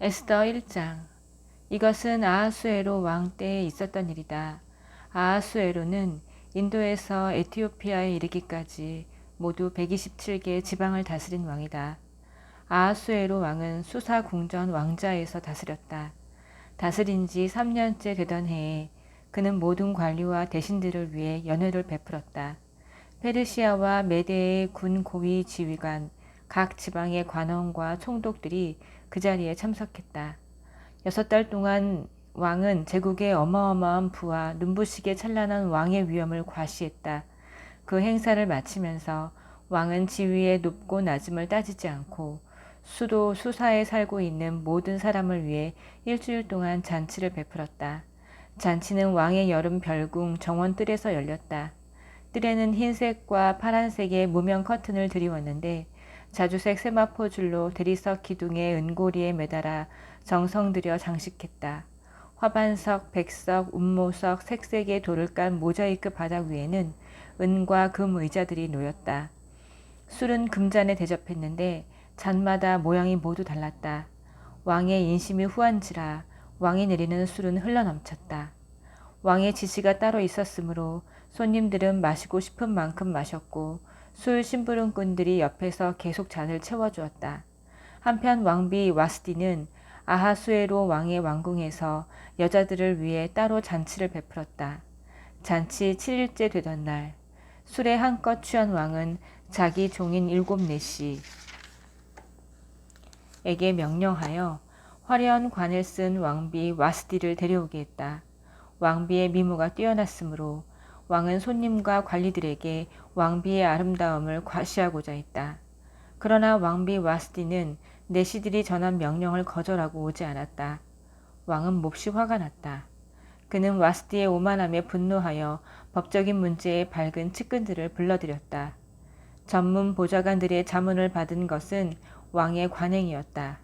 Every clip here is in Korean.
에스더 1장 이것은 아하수에로 왕 때에 있었던 일이다. 아하수에로는 인도에서 에티오피아에 이르기까지 모두 127개 지방을 다스린 왕이다. 아하수에로 왕은 수사 궁전 왕자에서 다스렸다. 다스린 지 3년째 되던 해에 그는 모든 관리와 대신들을 위해 연회를 베풀었다. 페르시아와 메데의 군 고위 지휘관, 각 지방의 관원과 총독들이 그 자리에 참석했다. 여섯 달 동안 왕은 제국의 어마어마한 부와 눈부시게 찬란한 왕의 위엄을 과시했다. 그 행사를 마치면서 왕은 지위의 높고 낮음을 따지지 않고 수도 수사에 살고 있는 모든 사람을 위해 일주일 동안 잔치를 베풀었다. 잔치는 왕의 여름 별궁 정원 뜰에서 열렸다. 뜰에는 흰색과 파란색의 무명 커튼을 드리웠는데 자주색 세마포 줄로 대리석 기둥의 은고리에 매달아 정성 들여 장식했다. 화반석, 백석, 운모석, 색색의 돌을 깐 모자이크 바닥 위에는 은과 금 의자들이 놓였다. 술은 금잔에 대접했는데 잔마다 모양이 모두 달랐다. 왕의 인심이 후한지라 왕이 내리는 술은 흘러넘쳤다. 왕의 지시가 따로 있었으므로 손님들은 마시고 싶은 만큼 마셨고 술 심부름꾼들이 옆에서 계속 잔을 채워주었다. 한편 왕비 와스디는 아하수에로 왕의 왕궁에서 여자들을 위해 따로 잔치를 베풀었다. 잔치 7일째 되던 날 술에 한껏 취한 왕은 자기 종인 일곱 내시 에게 명령하여 화려한 관을 쓴 왕비 와스디를 데려오게 했다. 왕비의 미모가 뛰어났으므로 왕은 손님과 관리들에게 왕비의 아름다움을 과시하고자 했다. 그러나 왕비 와스디는 내시들이 전한 명령을 거절하고 오지 않았다. 왕은 몹시 화가 났다. 그는 와스디의 오만함에 분노하여 법적인 문제에 밝은 측근들을 불러들였다. 전문 보좌관들의 자문을 받은 것은 왕의 관행이었다.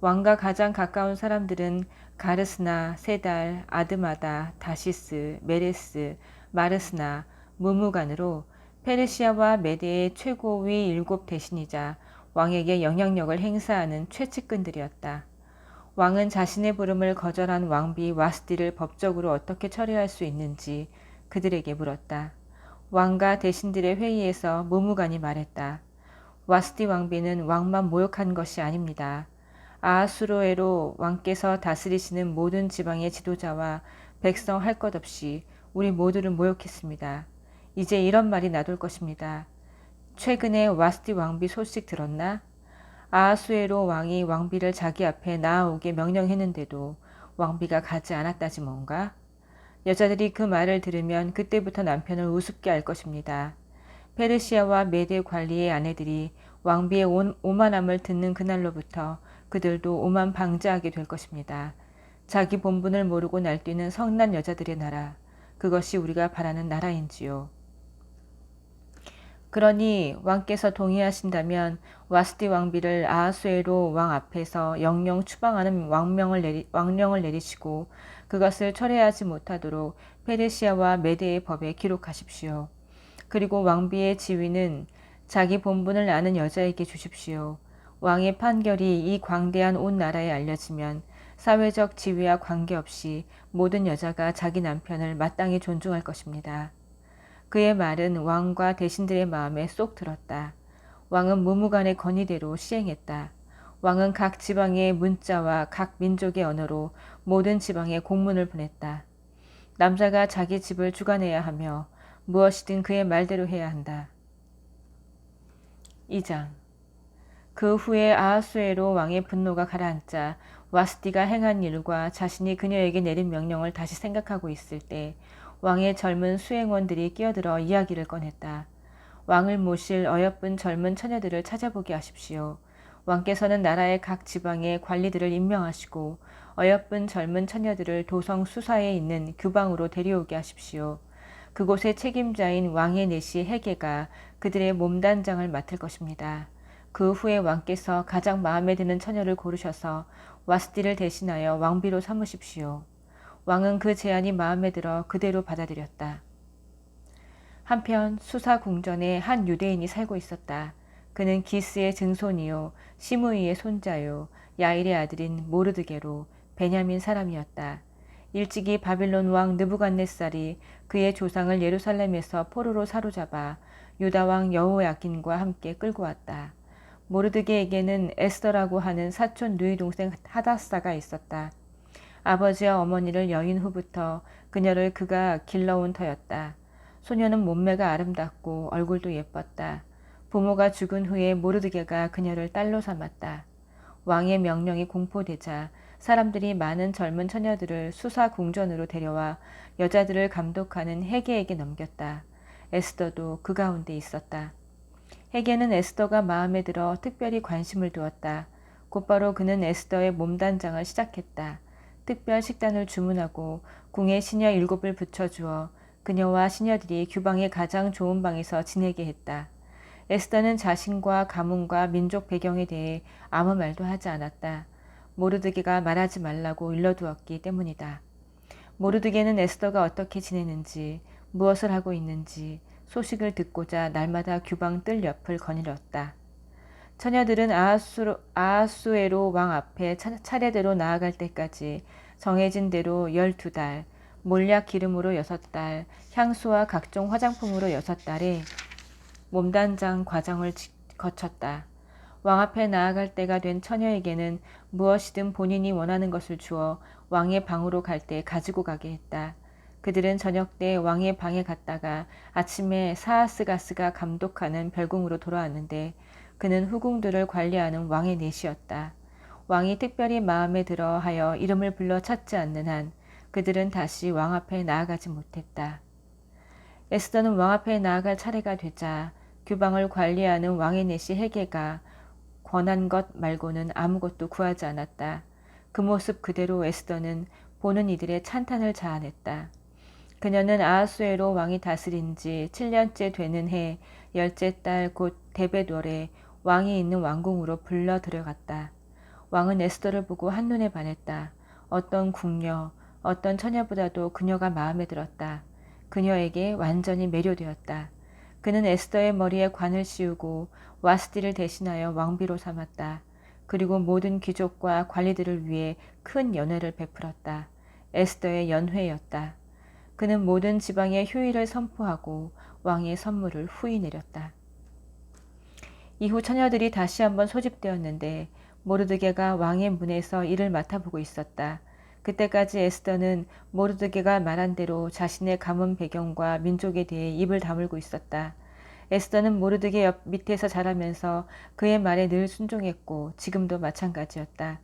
왕과 가장 가까운 사람들은 가르스나, 세달, 아드마다, 다시스, 메레스, 마르스나, 무무간으로 페르시아와 메데의 최고위 일곱 대신이자 왕에게 영향력을 행사하는 최측근들이었다. 왕은 자신의 부름을 거절한 왕비 와스디를 법적으로 어떻게 처리할 수 있는지 그들에게 물었다. 왕과 대신들의 회의에서 무무간이 말했다. 와스디 왕비는 왕만 모욕한 것이 아닙니다. 아수로에로 왕께서 다스리시는 모든 지방의 지도자와 백성 할 것 없이 우리 모두를 모욕했습니다. 이제 이런 말이 나돌 것입니다. 최근에 와스디 왕비 소식 들었나? 아하수에로 왕이 왕비를 자기 앞에 나아오게 명령했는데도 왕비가 가지 않았다지 뭔가? 여자들이 그 말을 들으면 그때부터 남편을 우습게 할 것입니다. 페르시아와 메데 관리의 아내들이 왕비의 오만함을 듣는 그날로부터 그들도 오만 방자하게 될 것입니다. 자기 본분을 모르고 날뛰는 성난 여자들의 나라, 그것이 우리가 바라는 나라인지요. 그러니 왕께서 동의하신다면 와스디 왕비를 아하수에로 왕 앞에서 영영 추방하는 왕명을, 내리, 왕령을 내리시고 그것을 철회하지 못하도록 페르시아와 메데의 법에 기록하십시오. 그리고 왕비의 지위는 자기 본분을 아는 여자에게 주십시오. 왕의 판결이 이 광대한 온 나라에 알려지면 사회적 지위와 관계없이 모든 여자가 자기 남편을 마땅히 존중할 것입니다. 그의 말은 왕과 대신들의 마음에 쏙 들었다. 왕은 무무간의 건의대로 시행했다. 왕은 각 지방의 문자와 각 민족의 언어로 모든 지방에 공문을 보냈다. 남자가 자기 집을 주관해야 하며 무엇이든 그의 말대로 해야 한다. 2장 그 후에 아하수에로 왕의 분노가 가라앉자 와스디가 행한 일과 자신이 그녀에게 내린 명령을 다시 생각하고 있을 때 왕의 젊은 수행원들이 끼어들어 이야기를 꺼냈다. 왕을 모실 어여쁜 젊은 처녀들을 찾아보게 하십시오. 왕께서는 나라의 각 지방에 관리들을 임명하시고 어여쁜 젊은 처녀들을 도성 수사에 있는 규방으로 데려오게 하십시오. 그곳의 책임자인 왕의 내시 해계가 그들의 몸단장을 맡을 것입니다. 그 후에 왕께서 가장 마음에 드는 처녀를 고르셔서 와스디를 대신하여 왕비로 삼으십시오. 왕은 그 제안이 마음에 들어 그대로 받아들였다. 한편 수사 궁전에 한 유대인이 살고 있었다. 그는 기스의 증손이요 시므이의 손자요 야일의 아들인 모르드게로 베냐민 사람이었다. 일찍이 바빌론 왕 느부갓네살이 그의 조상을 예루살렘에서 포로로 사로잡아 유다 왕 여호야긴과 함께 끌고 왔다. 모르드게에게는 에스더라고 하는 사촌 누이 동생 하다사가 있었다. 아버지와 어머니를 여인 후부터 그녀를 그가 길러온 터였다. 소녀는 몸매가 아름답고 얼굴도 예뻤다. 부모가 죽은 후에 모르드게가 그녀를 딸로 삼았다. 왕의 명령이 공포되자 사람들이 많은 젊은 처녀들을 수사 궁전으로 데려와 여자들을 감독하는 헤게에게 넘겼다. 에스더도 그 가운데 있었다. 헤게는 에스더가 마음에 들어 특별히 관심을 두었다. 곧바로 그는 에스더의 몸단장을 시작했다. 특별 식단을 주문하고 궁에 시녀 일곱을 붙여주어 그녀와 시녀들이 규방의 가장 좋은 방에서 지내게 했다. 에스더는 자신과 가문과 민족 배경에 대해 아무 말도 하지 않았다. 모르드게가 말하지 말라고 일러두었기 때문이다. 모르드게는 에스더가 어떻게 지내는지, 무엇을 하고 있는지 소식을 듣고자 날마다 규방 뜰 옆을 거닐었다. 처녀들은 아하수, 아하수에로 왕 앞에 차, 차례대로 나아갈 때까지 정해진 대로 12달, 몰약 기름으로 6달, 향수와 각종 화장품으로 6달에 몸단장 과정을 거쳤다. 왕 앞에 나아갈 때가 된 처녀에게는 무엇이든 본인이 원하는 것을 주어 왕의 방으로 갈 때 가지고 가게 했다. 그들은 저녁 때 왕의 방에 갔다가 아침에 사하스가스가 감독하는 별궁으로 돌아왔는데 그는 후궁들을 관리하는 왕의 넷이었다. 왕이 특별히 마음에 들어 하여 이름을 불러 찾지 않는 한 그들은 다시 왕 앞에 나아가지 못했다. 에스더는 왕 앞에 나아갈 차례가 되자 규방을 관리하는 왕의 넷이 헤게가 권한 것 말고는 아무것도 구하지 않았다. 그 모습 그대로 에스더는 보는 이들의 찬탄을 자아냈다. 그녀는 아하수에로 왕이 다스린 지 7년째 되는 해 열째 딸곧 데베돌에 왕이 있는 왕궁으로 불러 들어갔다. 왕은 에스더를 보고 한눈에 반했다. 어떤 궁녀, 어떤 처녀보다도 그녀가 마음에 들었다. 그녀에게 완전히 매료되었다. 그는 에스더의 머리에 관을 씌우고 와스티를 대신하여 왕비로 삼았다. 그리고 모든 귀족과 관리들을 위해 큰 연회를 베풀었다. 에스더의 연회였다. 그는 모든 지방의 휴일을 선포하고 왕의 선물을 후히 내렸다. 이후 처녀들이 다시 한번 소집되었는데 모르드게가 왕의 문에서 일을 맡아보고 있었다. 그때까지 에스더는 모르드게가 말한 대로 자신의 가문 배경과 민족에 대해 입을 다물고 있었다. 에스더는 모르드게 옆 밑에서 자라면서 그의 말에 늘 순종했고 지금도 마찬가지였다.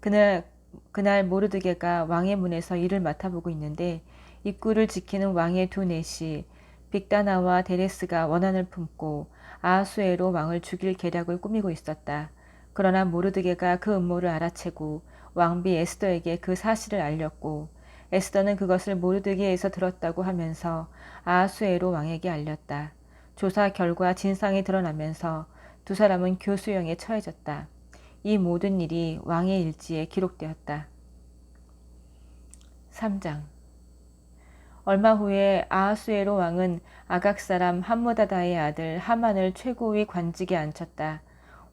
그날 그날 모르드게가 왕의 문에서 일을 맡아보고 있는데 입구를 지키는 왕의 두 넷이 빅다나와 데레스가 원한을 품고 아하수에로 왕을 죽일 계략을 꾸미고 있었다. 그러나 모르드게가 그 음모를 알아채고 왕비 에스더에게 그 사실을 알렸고 에스더는 그것을 모르드게에서 들었다고 하면서 아하수에로 왕에게 알렸다. 조사 결과 진상이 드러나면서 두 사람은 교수형에 처해졌다. 이 모든 일이 왕의 일지에 기록되었다. 3장 얼마 후에 아하수에로 왕은 아각 사람 함무다다의 아들 하만을 최고위 관직에 앉혔다.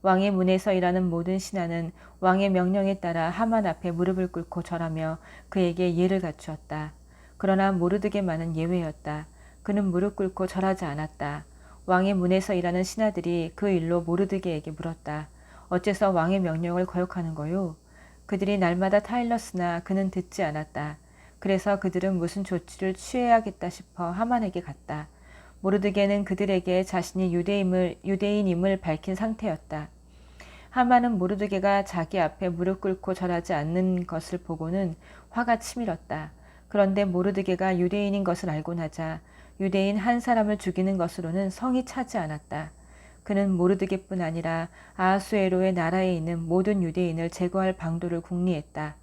왕의 문에서 일하는 모든 신하는 왕의 명령에 따라 하만 앞에 무릎을 꿇고 절하며 그에게 예를 갖추었다. 그러나 모르드게만은 예외였다. 그는 무릎 꿇고 절하지 않았다. 왕의 문에서 일하는 신하들이 그 일로 모르드게에게 물었다. 어째서 왕의 명령을 거역하는 거요? 그들이 날마다 타일렀으나 그는 듣지 않았다. 그래서 그들은 무슨 조치를 취해야겠다 싶어 하만에게 갔다. 모르드게는 그들에게 자신이 유대임을, 유대인임을 밝힌 상태였다. 하만은 모르드게가 자기 앞에 무릎 꿇고 절하지 않는 것을 보고는 화가 치밀었다. 그런데 모르드게가 유대인인 것을 알고 나자 유대인 한 사람을 죽이는 것으로는 성이 차지 않았다. 그는 모르드게뿐 아니라 아하수에로의 나라에 있는 모든 유대인을 제거할 방도를 궁리했다.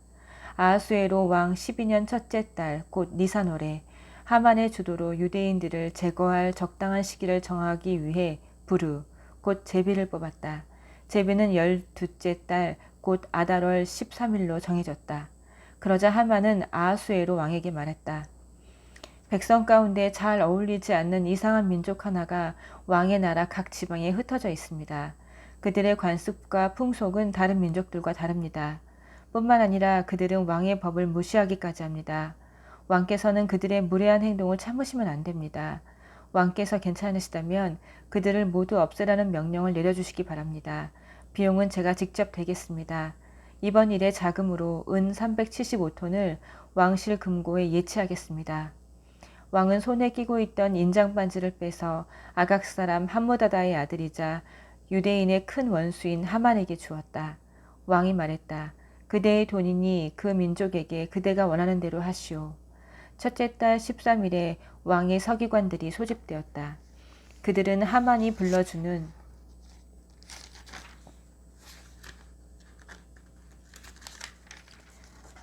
아하수에로 왕 12년 첫째 달 곧 니사노래 하만의 주도로 유대인들을 제거할 적당한 시기를 정하기 위해 부르 곧 제비를 뽑았다. 제비는 열두째 달 곧 아달월 13일로 정해졌다. 그러자 하만은 아하수에로 왕에게 말했다. 백성 가운데 잘 어울리지 않는 이상한 민족 하나가 왕의 나라 각 지방에 흩어져 있습니다. 그들의 관습과 풍속은 다른 민족들과 다릅니다. 뿐만 아니라 그들은 왕의 법을 무시하기까지 합니다. 왕께서는 그들의 무례한 행동을 참으시면 안 됩니다. 왕께서 괜찮으시다면 그들을 모두 없애라는 명령을 내려주시기 바랍니다. 비용은 제가 직접 대겠습니다. 이번 일의 자금으로 은 375톤을 왕실 금고에 예치하겠습니다. 왕은 손에 끼고 있던 인장 반지를 빼서 아각 사람 함무다다의 아들이자 유대인의 큰 원수인 하만에게 주었다. 왕이 말했다. 그대의 돈이니 그 민족에게 그대가 원하는 대로 하시오. 첫째 달 13일에 왕의 서기관들이 소집되었다. 그들은 하만이 불러주는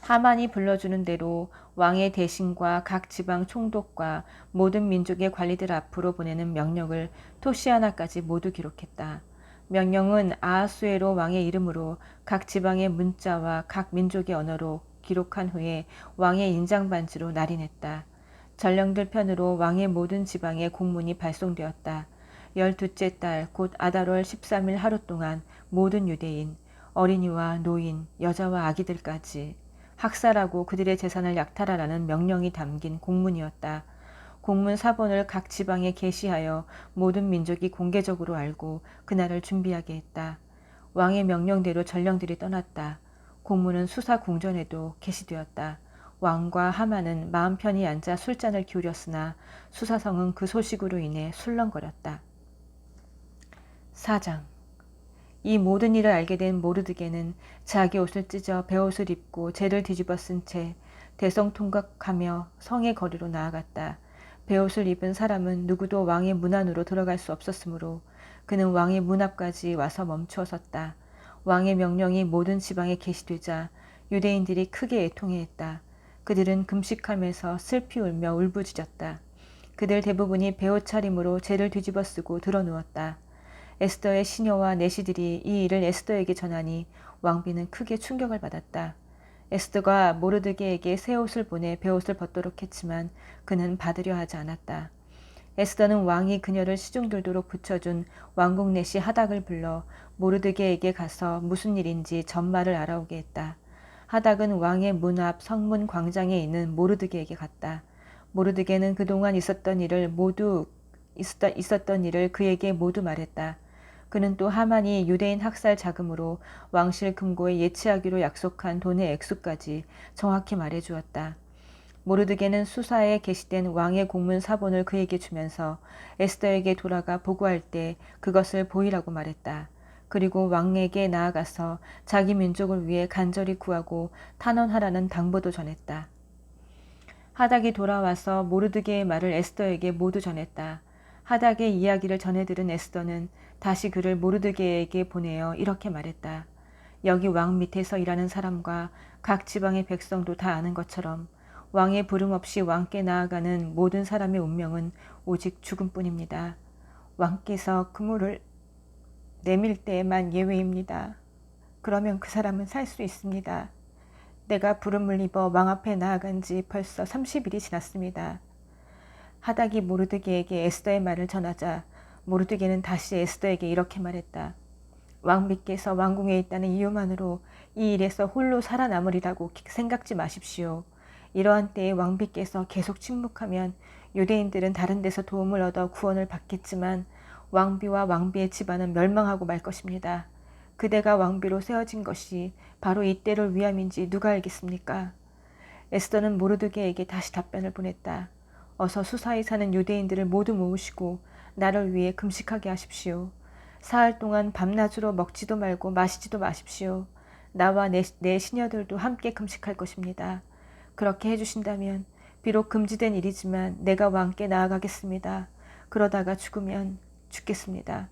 하만이 불러주는 대로 왕의 대신과 각 지방 총독과 모든 민족의 관리들 앞으로 보내는 명령을 토시아나까지 모두 기록했다. 명령은 아하수에로 왕의 이름으로 각 지방의 문자와 각 민족의 언어로 기록한 후에 왕의 인장 반지로 날인했다. 전령들 편으로 왕의 모든 지방에 공문이 발송되었다. 열두째 달 곧 아달월 13일 하루 동안 모든 유대인, 어린이와 노인, 여자와 아기들까지 학살하고 그들의 재산을 약탈하라는 명령이 담긴 공문이었다. 공문 사본을 각 지방에 게시하여 모든 민족이 공개적으로 알고 그날을 준비하게 했다. 왕의 명령대로 전령들이 떠났다. 공문은 수사 궁전에도 게시되었다. 왕과 하만은 마음 편히 앉아 술잔을 기울였으나 수사성은 그 소식으로 인해 술렁거렸다. 사장 이 모든 일을 알게 된 모르드게는 자기 옷을 찢어 베옷을 입고 재를 뒤집어 쓴 채 대성통각하며 성의 거리로 나아갔다. 베옷을 입은 사람은 누구도 왕의 문 안으로 들어갈 수 없었으므로 그는 왕의 문 앞까지 와서 멈추어 섰다. 왕의 명령이 모든 지방에 게시되자 유대인들이 크게 애통해했다. 그들은 금식하면서 슬피 울며 울부짖었다. 그들 대부분이 베옷 차림으로 재를 뒤집어 쓰고 드러누웠다. 에스더의 시녀와 내시들이 이 일을 에스더에게 전하니 왕비는 크게 충격을 받았다. 에스더가 모르드게에게 새 옷을 보내 베옷을 벗도록 했지만 그는 받으려 하지 않았다. 에스더는 왕이 그녀를 시중 들도록 붙여준 왕국 내시 하닥을 불러 모르드게에게 가서 무슨 일인지 전말을 알아오게 했다. 하닥은 왕의 문 앞 성문 광장에 있는 모르드게에게 갔다. 모르드게는 그동안 있었던 일을 모두 있었던 일을 그에게 모두 말했다. 그는 또 하만이 유대인 학살 자금으로 왕실 금고에 예치하기로 약속한 돈의 액수까지 정확히 말해 주었다. 모르드게는 수사에 게시된 왕의 공문 사본을 그에게 주면서 에스더에게 돌아가 보고할 때 그것을 보이라고 말했다. 그리고 왕에게 나아가서 자기 민족을 위해 간절히 구하고 탄원하라는 당부도 전했다. 하닥이 돌아와서 모르드게의 말을 에스더에게 모두 전했다. 하닥의 이야기를 전해 들은 에스더는 다시 그를 모르드게에게 보내어 이렇게 말했다. 여기 왕 밑에서 일하는 사람과 각 지방의 백성도 다 아는 것처럼 왕의 부름 없이 왕께 나아가는 모든 사람의 운명은 오직 죽음뿐입니다. 왕께서 그물을 내밀 때에만 예외입니다. 그러면 그 사람은 살 수 있습니다. 내가 부름을 입어 왕 앞에 나아간 지 벌써 30일이 지났습니다. 하닥이 모르드게에게 에스더의 말을 전하자 모르드게는 다시 에스더에게 이렇게 말했다. 왕비께서 왕궁에 있다는 이유만으로 이 일에서 홀로 살아남으리라고 생각지 마십시오. 이러한 때에 왕비께서 계속 침묵하면 유대인들은 다른 데서 도움을 얻어 구원을 받겠지만 왕비와 왕비의 집안은 멸망하고 말 것입니다. 그대가 왕비로 세워진 것이 바로 이때를 위함인지 누가 알겠습니까? 에스더는 모르드게에게 다시 답변을 보냈다. 어서 수사에 사는 유대인들을 모두 모으시고 나를 위해 금식하게 하십시오. 사흘 동안 밤낮으로 먹지도 말고 마시지도 마십시오. 나와 내, 내 시녀들도 함께 금식할 것입니다. 그렇게 해주신다면 비록 금지된 일이지만 내가 왕께 나아가겠습니다. 그러다가 죽으면 죽겠습니다.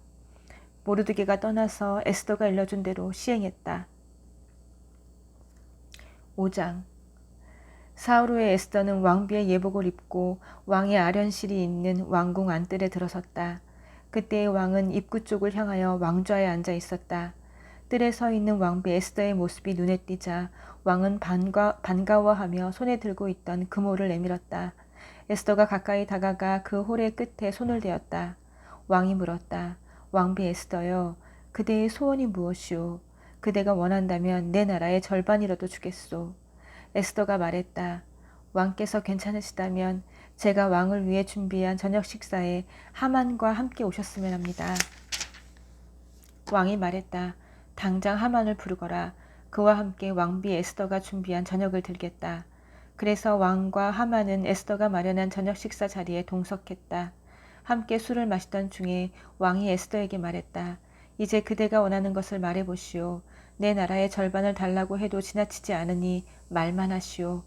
모르드게가 떠나서 에스더가 일러준 대로 시행했다. 5장 사후로의 에스더는 왕비의 예복을 입고 왕의 아련실이 있는 왕궁 안뜰에 들어섰다. 그때의 왕은 입구 쪽을 향하여 왕좌에 앉아 있었다. 뜰에 서 있는 왕비 에스더의 모습이 눈에 띄자 왕은 반가, 반가워하며 손에 들고 있던 금호를 내밀었다. 에스더가 가까이 다가가 그 홀의 끝에 손을 대었다. 왕이 물었다. 왕비 에스더여, 그대의 소원이 무엇이오? 그대가 원한다면 내 나라의 절반이라도 주겠소. 에스더가 말했다. 왕께서 괜찮으시다면 제가 왕을 위해 준비한 저녁 식사에 하만과 함께 오셨으면 합니다. 왕이 말했다. 당장 하만을 부르거라. 그와 함께 왕비 에스더가 준비한 저녁을 들겠다. 그래서 왕과 하만은 에스더가 마련한 저녁 식사 자리에 동석했다. 함께 술을 마시던 중에 왕이 에스더에게 말했다. 이제 그대가 원하는 것을 말해보시오. 내 나라의 절반을 달라고 해도 지나치지 않으니 말만 하시오.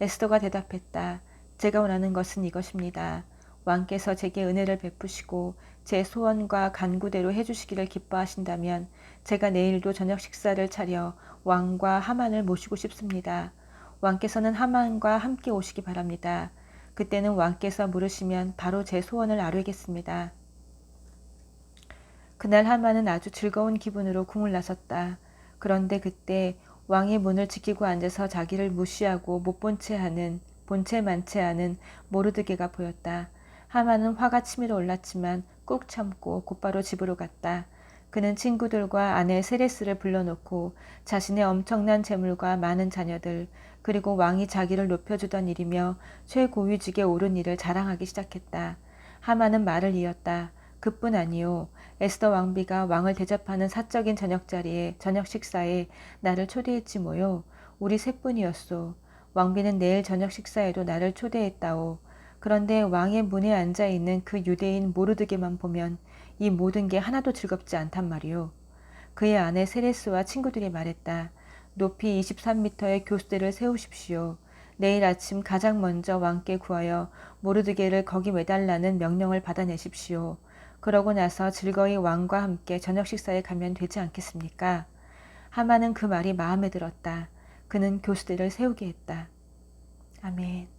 에스더가 대답했다. 제가 원하는 것은 이것입니다. 왕께서 제게 은혜를 베푸시고 제 소원과 간구대로 해주시기를 기뻐하신다면 제가 내일도 저녁 식사를 차려 왕과 하만을 모시고 싶습니다. 왕께서는 하만과 함께 오시기 바랍니다. 그때는 왕께서 물으시면 바로 제 소원을 아뢰겠습니다. 그날 하만은 아주 즐거운 기분으로 궁을 나섰다. 그런데 그때 왕의 문을 지키고 앉아서 자기를 무시하고 못 본 채 하는 본체 만체 하는 모르드게가 보였다. 하만은 화가 치밀어 올랐지만 꾹 참고 곧바로 집으로 갔다. 그는 친구들과 아내 세레스를 불러놓고 자신의 엄청난 재물과 많은 자녀들 그리고 왕이 자기를 높여주던 일이며 최고위직에 오른 일을 자랑하기 시작했다. 하만은 말을 이었다. 그뿐 아니요. 에스더 왕비가 왕을 대접하는 사적인 저녁 자리에 저녁 식사에 나를 초대했지 뭐요. 우리 셋뿐이었소. 왕비는 내일 저녁 식사에도 나를 초대했다오. 그런데 왕의 문에 앉아 있는 그 유대인 모르드게만 보면 이 모든 게 하나도 즐겁지 않단 말이오. 그의 아내 세레스와 친구들이 말했다. 높이 23m의 교수대를 세우십시오. 내일 아침 가장 먼저 왕께 구하여 모르드게를 거기 매달라는 명령을 받아내십시오. 그러고 나서 즐거이 왕과 함께 저녁 식사에 가면 되지 않겠습니까? 하마는 그 말이 마음에 들었다. 그는 교수대를 세우게 했다. 아멘.